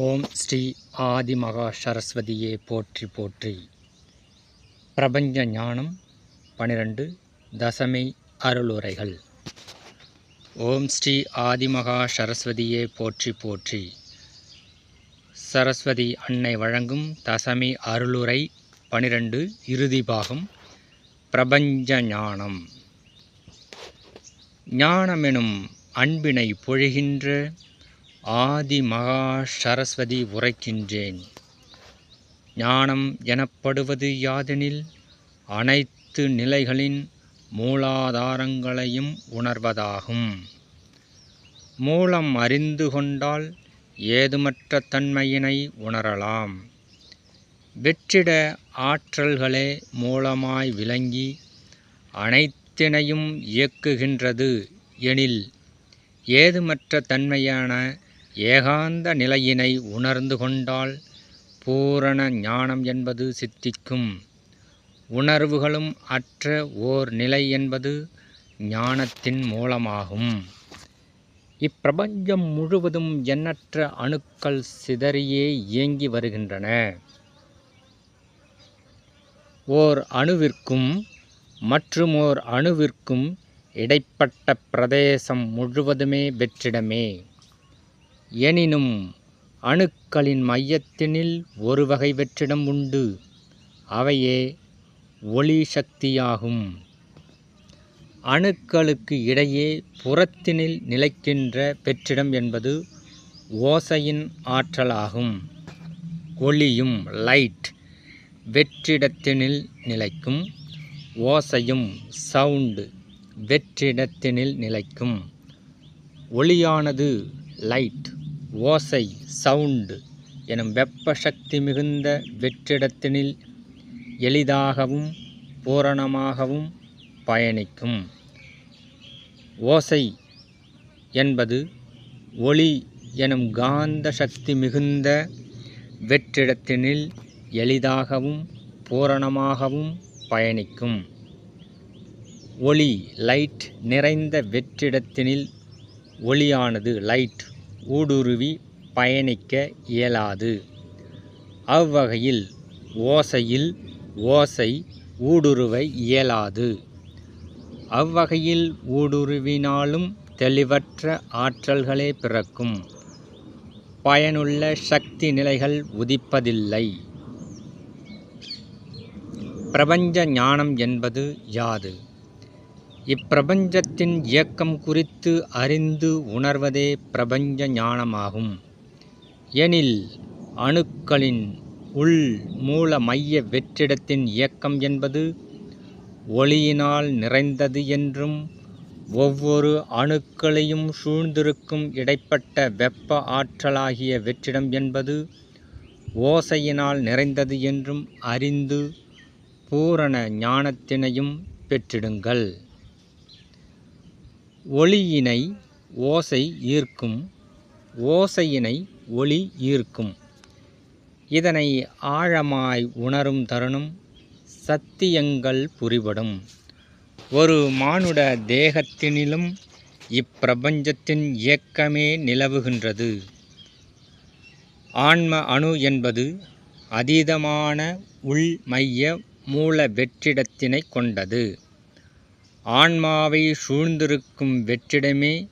ஓம் ஸ்ரீ ஆதிமகா சரஸ்வதியே போற்றி போற்றி. பிரபஞ்ச ஞானம் பனிரெண்டு தசமை அருளுரைகள். ஓம் ஸ்ரீ ஆதிமகா சரஸ்வதியே போற்றி போற்றி. சரஸ்வதி அன்னை வழங்கும் தசமி அருளுரை பனிரெண்டு இறுதி பாகம் பிரபஞ்ச ஞானம். ஞானமெனும் அன்பினை பொழிகின்ற ஆதி மகா சரஸ்வதி உரைக்கின்றேன். ஞானம் எனப்படுவது யாதெனில் அனைத்து நிலைகளின் மூலாதாரங்களையும் உணர்வதாகும். மூலம் அறிந்து கொண்டால் ஏதுமற்ற தன்மையினை உணரலாம். வெற்றிட ஆற்றல்களே மூலமாய் விளங்கி அனைத்தினையும் இயக்குகின்றது எனில் ஏதுமற்ற தன்மையான ஏகாந்த நிலையினை உணர்ந்து கொண்டால் பூரண ஞானம் என்பது சித்திக்கும். உணர்வுகளும் அற்ற ஓர் நிலை என்பது ஞானத்தின் மூலமாகும். இப்பிரபஞ்சம் முழுவதும் எண்ணற்ற அணுக்கள் சிதறியே இயங்கி வருகின்றன. ஓர் அணுவிற்கும் மற்றுமோர் அணுவிற்கும் இடைப்பட்ட பிரதேசம் முழுவதுமே வெற்றிடமே. எனினும் அணுக்களின் மையத்தினில் ஒரு வகை வெற்றிடம் உண்டு. அவையே ஒளி சக்தியாகும். அணுக்களுக்கு இடையே புறத்தினில் நிலைக்கின்ற வெற்றிடம் என்பது ஓசையின் ஆற்றலாகும். ஒளியும் லைட் வெற்றிடத்தினில் நிலைக்கும். ஓசையும் சவுண்டு வெற்றிடத்தினில் நிலைக்கும். ஒளியானது லைட் ஓசை சவுண்டு எனும் வெப்ப சக்தி மிகுந்த வெற்றிடத்தினில் எளிதாகவும் பூரணமாகவும் பயணிக்கும். ஓசை என்பது ஒளி எனும் காந்த சக்தி மிகுந்த வெற்றிடத்தினில் எளிதாகவும் பூரணமாகவும் பயணிக்கும். ஒளி லைட் நிறைந்த வெற்றிடத்தினில் ஒளியானது லைட் ஊடுருவி பயணிக்க இயலாது. அவ்வகையில் ஓசையில் ஓசை ஊடுருவ இயலாது. அவ்வகையில் ஊடுருவினாலும் தெளிவற்ற ஆற்றல்களே பிறக்கும். பயனுள்ள சக்தி நிலைகள் உதிப்பதில்லை. பிரபஞ்ச ஞானம் என்பது யாது? இப்பிரபஞ்சத்தின் இயக்கம் குறித்து அறிந்து உணர்வதே பிரபஞ்ச ஞானமாகும். எனில் அணுக்களின் உள் மூல மைய வெற்றிடத்தின் இயக்கம் என்பது ஒளியினால் நிறைந்தது என்றும் ஒவ்வொரு அணுக்களையும் சூழ்ந்திருக்கும் இடைப்பட்ட வெப்ப ஆற்றலாகிய வெற்றிடம் என்பது ஓசையினால் நிறைந்தது என்றும் அறிந்து பூரண ஞானத்தினையும் பெற்றிடுங்கள். ஒளியினை ஓசை ஈர்க்கும் ஓசையினை ஒளி ஈர்க்கும். இதனை ஆழமாய் உணரும் தருணம் சத்தியங்கள் புரிபடும். ஒரு மானுட தேகத்தினிலும் இப்பிரபஞ்சத்தின் இயக்கமே நிலவுகின்றது. ஆன்ம அணு என்பது அதீதமான உள்மைய மூல வெற்றிடத்தினை கொண்டது. ஆன்மாவை சூழ்ந்திருக்கும் வெற்றிடமே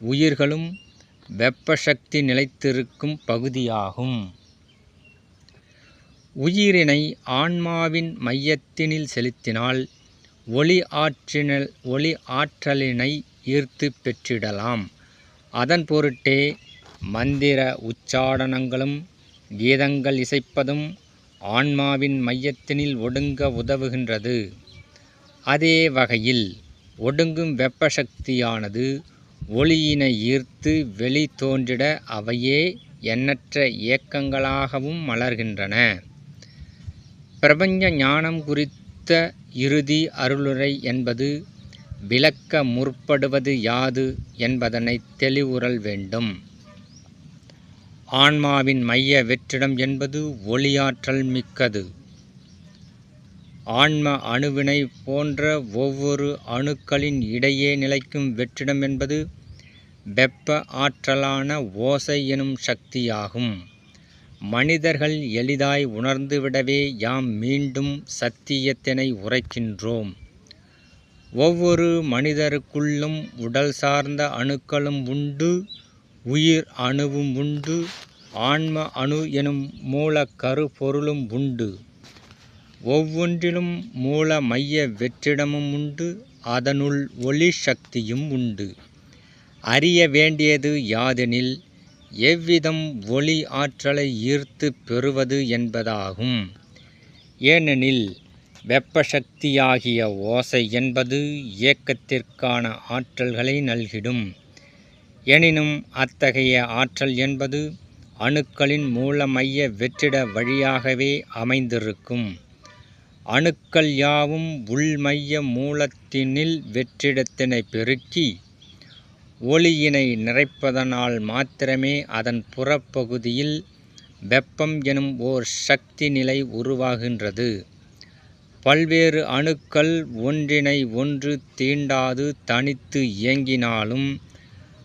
உயிர்களும் வெப்பசக்தி நிலைத்திருக்கும் பகுதியாகும். உயிரினை ஆன்மாவின் மையத்தினில் செலுத்தினால் ஒளி ஆற்றினல் ஒளி ஆற்றலினை ஈர்த்து பெற்றிடலாம். அதன் பொருட்டே மந்திர உச்சாடனங்களும் கீதங்கள் இசைப்பதும் ஆன்மாவின் மையத்தினில் ஒடுங்க உதவுகின்றது. அதே வகையில் ஒடுங்கும் வெப்பசக்தியானது ஒளியினை ஈர்த்து வெளி தோன்றிட அவையே எண்ணற்ற இயக்கங்களாகவும் மலர்கின்றன. பிரபஞ்ச ஞானம் குறித்த இறுதி அருளுரை என்பது விளக்க முற்படுவது யாது என்பதனை தெளிவுறல் வேண்டும். ஆன்மாவின் மைய வெற்றிடம் என்பது ஒளியாற்றல் மிக்கது. ஆன்ம அணுவினை போன்ற ஒவ்வொரு அணுக்களின் இடையே நிலைக்கும் வெற்றிடம் என்பது வெப்ப ஆற்றலான ஓசை எனும் சக்தியாகும். மனிதர்கள் எளிதாய் உணர்ந்துவிடவே யாம் மீண்டும் சத்தியத்தினை உரைக்கின்றோம். ஒவ்வொரு மனிதருக்குள்ளும் உடல் சார்ந்த அணுக்களும் உண்டு உயிர் அணுவும் உண்டு ஆன்ம அணு எனும் மூல கருப்பொருளும் உண்டு. ஒவ்வொன்றிலும் மூல மைய வெற்றிடமும் உண்டு அதனுள் ஒளி சக்தியும் உண்டு. அறிய வேண்டியது யாதெனில் எவ்விதம் ஒளி ஆற்றலை ஈர்த்து பெறுவது என்பதாகும். ஏனெனில் வெப்பசக்தியாகிய ஓசை என்பது இயக்கத்திற்கான ஆற்றல்களை நல்கிடும். எனினும் அத்தகைய ஆற்றல் என்பது அணுக்களின் மூல மைய வெற்றிட வழியாகவே அமைந்திருக்கும். அணுக்கள் யாவும் உள்மைய மூலத்தினில் வெற்றிடத்தினை பெருக்கி ஒளியினை நிறைப்பதனால் மாத்திரமே அதன் புறப்பகுதியில் வெப்பம் எனும் ஓர் சக்தி நிலை உருவாகின்றது. பல்வேறு அணுக்கள் ஒன்றினை ஒன்று தீண்டாது தனித்து இயங்கினாலும்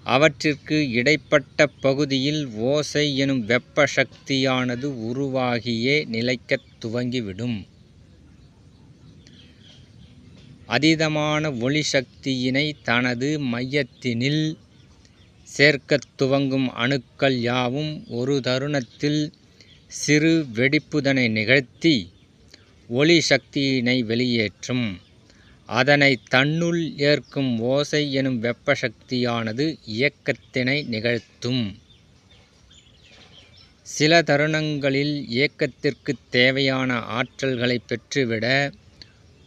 அவற்றிற்கு இடைப்பட்ட பகுதியில் ஓசை எனும் வெப்ப சக்தியானது உருவாகியே நிலைக்கத் துவங்கிவிடும். அதீதமான ஒளி சக்தியினை தனது மையத்தினில் சேர்க்கத் துவங்கும் அணுக்கள் யாவும் ஒரு தருணத்தில் சிறு வெடிப்புதனை நிகழ்த்தி ஒளி சக்தியினை வெளியேற்றும். அதனை தன்னுள் ஏற்கும் ஓசை எனும் வெப்ப சக்தியானது இயக்கத்தினை நிகழ்த்தும். சில தருணங்களில் இயக்கத்திற்கு தேவையான ஆற்றல்களை பெற்றுவிட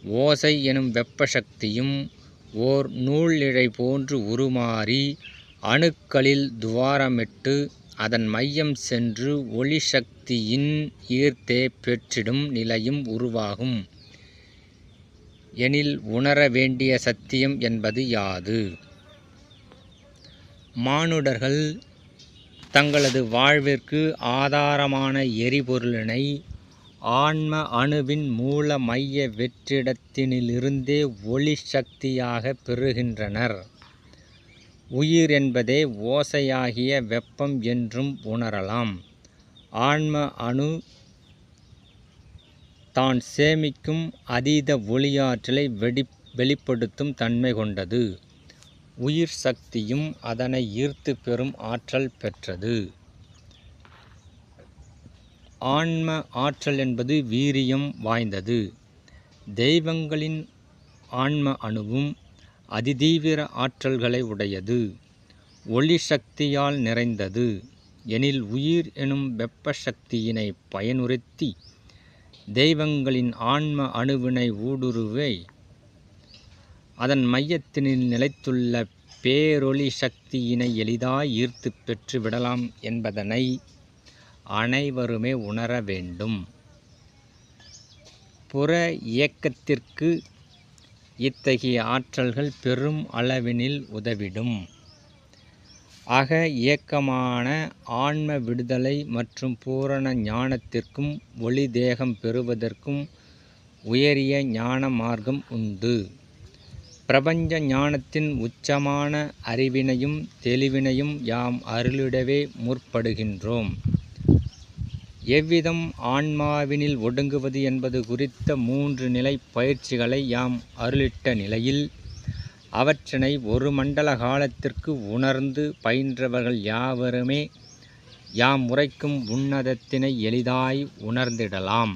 ஓசை எனும் வெப்ப சக்தியும் ஓர் நூல் இழை போன்று உருமாறி அணுக்களில் துவாரமிட்டு அதன் மையம் சென்று ஒளி சக்தியின் ஈர்த்தே பெற்றிடும் நிலையும் உருவாகும். எனில் உணர வேண்டிய சத்தியம் என்பது யாது? மானுடர்கள் தங்களது வாழ்விற்கு ஆதாரமான எரிபொருளினை ஆன்ம அணுவின் மூல மைய வெற்றிடத்தினிலிருந்தே ஒளி சக்தியாக பெறுகின்றனர். உயிர் என்பதே ஓசையாகிய வெப்பம் என்றும் உணரலாம். ஆன்ம அணு தான் சேமிக்கும் அதீத ஒளியாற்றலை வெடி வெளிப்படுத்தும் தன்மை கொண்டது. உயிர் சக்தியும் அதனை ஈர்த்து பெறும் ஆற்றல் பெற்றது. ஆன்ம ஆற்றல் என்பது வீரியம் வாய்ந்தது. தெய்வங்களின் ஆன்ம அணுவும் அதிதீவிர ஆற்றல்களை உடையது. ஒளி சக்தியால் நிறைந்தது. எனில் உயிர் எனும் வெப்ப சக்தியினை பயனுறுத்தி தெய்வங்களின் ஆன்ம அணுவினை ஊடுருவை. அதன் மையத்தினில் நிலைத்துள்ள பேரொளி சக்தியினை எளிதாய் ஈர்த்து பெற்று விடலாம் என்பதனை அனைவருமே உணர வேண்டும். புற இயக்கத்திற்கு இத்தகைய ஆற்றல்கள் பெரும் அளவினில் உதவிடும். அக இயக்கமான ஆன்ம விடுதலை மற்றும் பூரண ஞானத்திற்கும் ஒளி தேகம் பெறுவதற்கும் உயரிய ஞான மார்க்கம் உண்டு. பிரபஞ்ச ஞானத்தின் உச்சமான அறிவினையும் தெளிவினையும் யாம் அருளிடவே முற்படுகின்றோம். எவ்விதம் ஆன்மாவினில் ஒடுங்குவது என்பது குறித்த மூன்று நிலை பயிற்சிகளை யாம் அருளிட்ட நிலையில் அவற்றினை ஒரு மண்டல காலத்திற்கு உணர்ந்து பயின்றவர்கள் யாவருமே யாம் உரைக்கும் உன்னதத்தினை எளிதாய் உணர்ந்திடலாம்.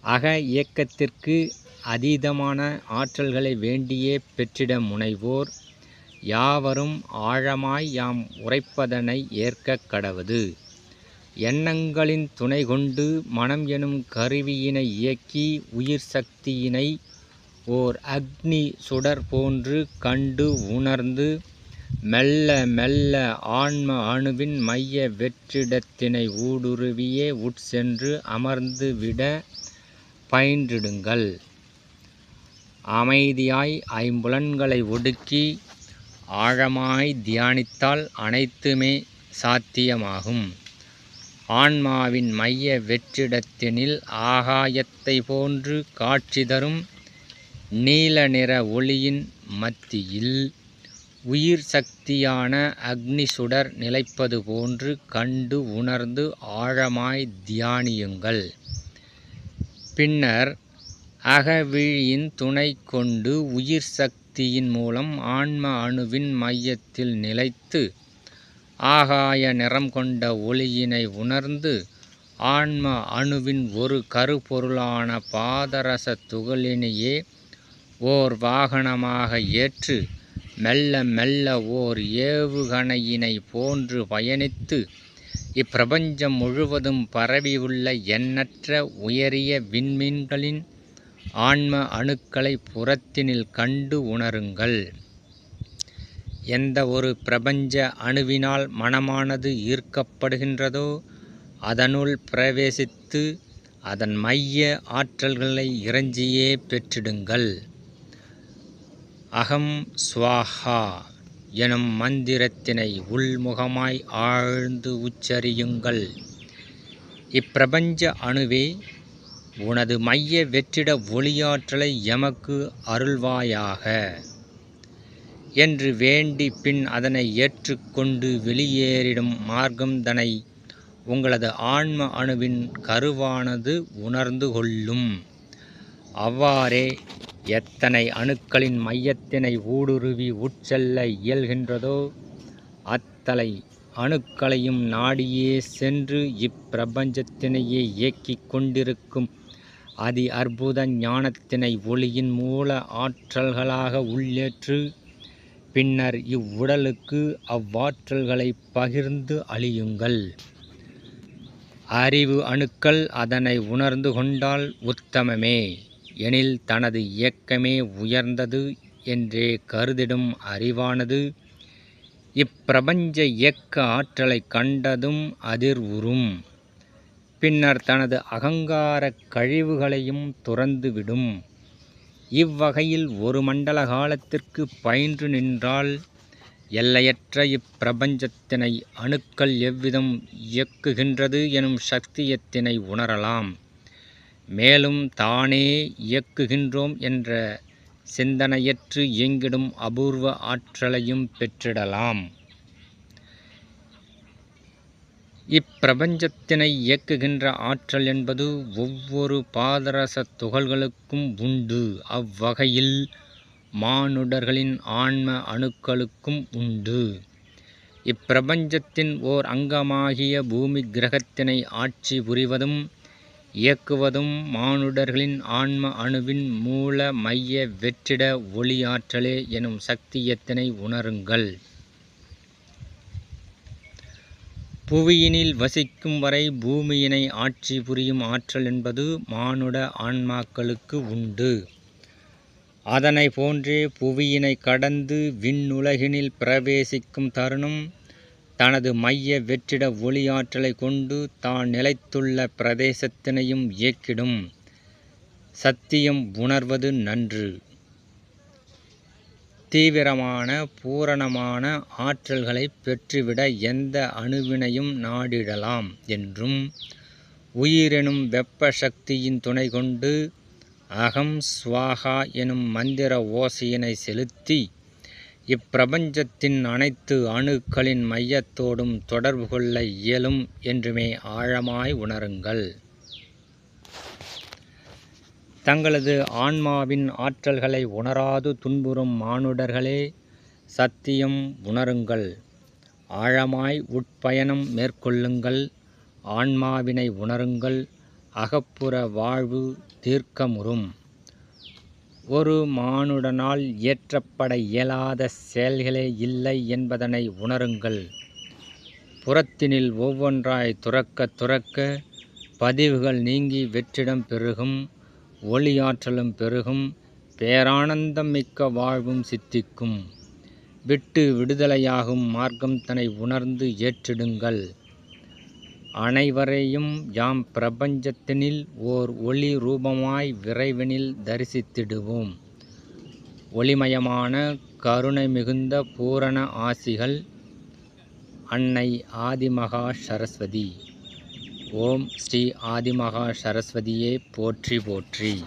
அக இயக்கத்திற்கு அதீதமான ஆற்றல்களை வேண்டியே பெற்றிட முனைவோர் யாவரும் ஆழமாய் யாம் உரைப்பதனை ஏற்க கடவுது. எண்ணங்களின் துணை கொண்டு மனம் எனும் கருவியினை இயக்கி உயிர் சக்தியினை ஓர் அக்னி சுடர் போன்று கண்டு உணர்ந்து மெல்ல மெல்ல ஆன்ம அணுவின் மைய வெற்றிடத்தினை ஊடுருவியே உட்சென்று அமர்ந்து விட பயின்றிடுங்கள். அமைதியாய் ஐம்புலன்களை ஒடுக்கி ஆழமாய் தியானித்தால் அனைத்துமே சாத்தியமாகும். ஆன்மாவின் மைய வெற்றிடத்தினில் ஆகாயத்தை போன்று காட்சி தரும் நீல நிற ஒளியின் மத்தியில் உயிர் சக்தியான அக்னி சுடர் நிலைப்பது போன்று கண்டு உணர்ந்து ஆழமாய் தியானியுங்கள். பின்னர் அகவிழியின் துணை கொண்டு உயிர் சக்தியின் மூலம் ஆன்ம அணுவின் மையத்தில் நிலைத்து ஆகாய நிறம் கொண்ட ஒளியினை உணர்ந்து ஆன்ம அணுவின் ஒரு கருப்பொருளான பாதரச துகளினையே ஓர் வாகனமாக ஏற்று மெல்ல மெல்ல ஓர் ஏவுகணையினை போன்று பயணித்து இப்பிரபஞ்சம் முழுவதும் பரவியுள்ள எண்ணற்ற உயரிய விண்மீன்களின் ஆன்ம அணுக்களை புறத்தினில் கண்டு உணருங்கள். எந்த ஒரு பிரபஞ்ச அணுவினால் மனமானது ஈர்க்கப்படுகின்றதோ அதனுள் பிரவேசித்து அதன் மைய ஆற்றல்களை இறைஞ்சியே பெற்றிடுங்கள். அகம் ஸ்வாஹா எனும் மந்திரத்தினை உள்முகமாய் ஆழ்ந்து உச்சரியுங்கள். இப்பிரபஞ்ச அணுவே உனது மைய வெற்றிட ஒளியாற்றலை எமக்கு அருள்வாயாக. என்று வேண்டி பின் அதனை ஏற்றுக்கொண்டு வெளியேறிடும் மார்க்கம் தனை உங்களது ஆன்ம அணுவின் கருவானது உணர்ந்து கொள்ளும். அவ்வாறே எத்தனை அணுக்களின் மையத்தினை ஊடுருவி உட்செல்ல இயல்கின்றதோ அத்தலை அணுக்களையும் நாடியே சென்று இப்பிரபஞ்சத்தினையே இயக்கிக் கொண்டிருக்கும் அதி அற்புத ஞானத்தினை ஒளியின் மூல ஆற்றல்களாக உள்ளேற்று பின்னர் இவ்வுடலுக்கு அவ்வாற்றல்களை பகிர்ந்து அழியுங்கள். அறிவு அணுக்கள் அதனை உணர்ந்து கொண்டால் உத்தமமே. எனில் தனது இயக்கமே உயர்ந்தது என்றே கருதிடும் அறிவானது. இப்பிரபஞ்ச இயக்க ஆற்றலை கண்டதும் அதிர்வுறும். பின்னர் தனது அகங்கார கழிவுகளையும் துறந்துவிடும். இவ்வகையில் ஒரு மண்டல காலத்திற்கு பயின்று நின்றால் எல்லையற்ற இப்பிரபஞ்சத்தினை அணுக்கள் எவ்விதம் இயக்குகின்றது எனும் சக்தியத்தினை உணரலாம். மேலும் தானே இயக்குகின்றோம் என்ற சிந்தனையற்று இயங்கிடும் அபூர்வ ஆற்றலையும் பெற்றிடலாம். இப்பிரபஞ்சத்தினை இயக்குகின்ற ஆற்றல் என்பது ஒவ்வொரு பாதரச துகள்களுக்கும் உண்டு. அவ்வகையில் மானுடர்களின் ஆன்ம அணுக்களுக்கும் உண்டு. இப்பிரபஞ்சத்தின் ஓர் அங்கமாகிய பூமி கிரகத்தினை ஆட்சி புரிவதும் இயக்குவதும் மானுடர்களின் ஆன்ம அணுவின் மூல மைய வெற்றிட ஒளி ஆற்றலே எனும் சக்தியத்தினை உணருங்கள். புவியினில் வசிக்கும் வரை பூமியினை ஆட்சி புரியும் ஆற்றல் என்பது மானுட ஆன்மாக்களுக்கு உண்டு. அதனை போன்றே புவியினை கடந்து விண்ணுலகினில் பிரவேசிக்கும் தருணம் தனது மைய வெற்றிட ஒளி ஆற்றலை கொண்டு தான் நிலைத்துள்ள பிரதேசத்தினையும் இயக்கிடும். சத்தியம் உணர்வது நன்று. தீவிரமான பூரணமான ஆற்றல்களை பெற்றுவிட எந்த அணுவினையும் நாடிடலாம் என்றும் உயிரெனும் வெப்ப சக்தியின் துணை கொண்டு அகம் ஸ்வாகா எனும் மந்திர ஓசையினை செலுத்தி இப்பிரபஞ்சத்தின் அனைத்து அணுக்களின் மையத்தோடும் தொடர்பு கொள்ள இயலும் என்றுமே ஆழமாய் உணருங்கள். தங்களது ஆன்மாவின் ஆற்றல்களை உணராது துன்புறும் மானுடர்களே சத்தியம் உணருங்கள். ஆழமாய் உட்பயணம் மேற்கொள்ளுங்கள். ஆன்மாவினை உணருங்கள். அகப்புற வாழ்வு தீர்க்கமுறும். ஒரு மானுடனால் இயற்றப்பட இயலாத செயல்களே இல்லை என்பதனை உணருங்கள். புறத்தினில் ஒவ்வொன்றாய் துறக்க துறக்க பதிவுகள் நீங்கி வெற்றிடம் பெருகும். ஒளியாற்றலும் பெருகும் பேரானந்தம் மிக்க வாழ்வும் சித்திக்கும். விட்டு விடுதலையாகும் மார்க்கம் தன்னை உணர்ந்து ஏற்றிடுங்கள். அனைவரையும் யாம் பிரபஞ்சத்தினில் ஓர் ஒளி ரூபமாய் விரைவினில் தரிசித்திடுவோம். ஒளிமயமான கருணை மிகுந்த பூரண ஆசிகள் அன்னை ஆதிமகா சரஸ்வதி. ஓம் ஸ்ரீ ஆதிமகா சரஸ்வதியே போற்றி போற்றி.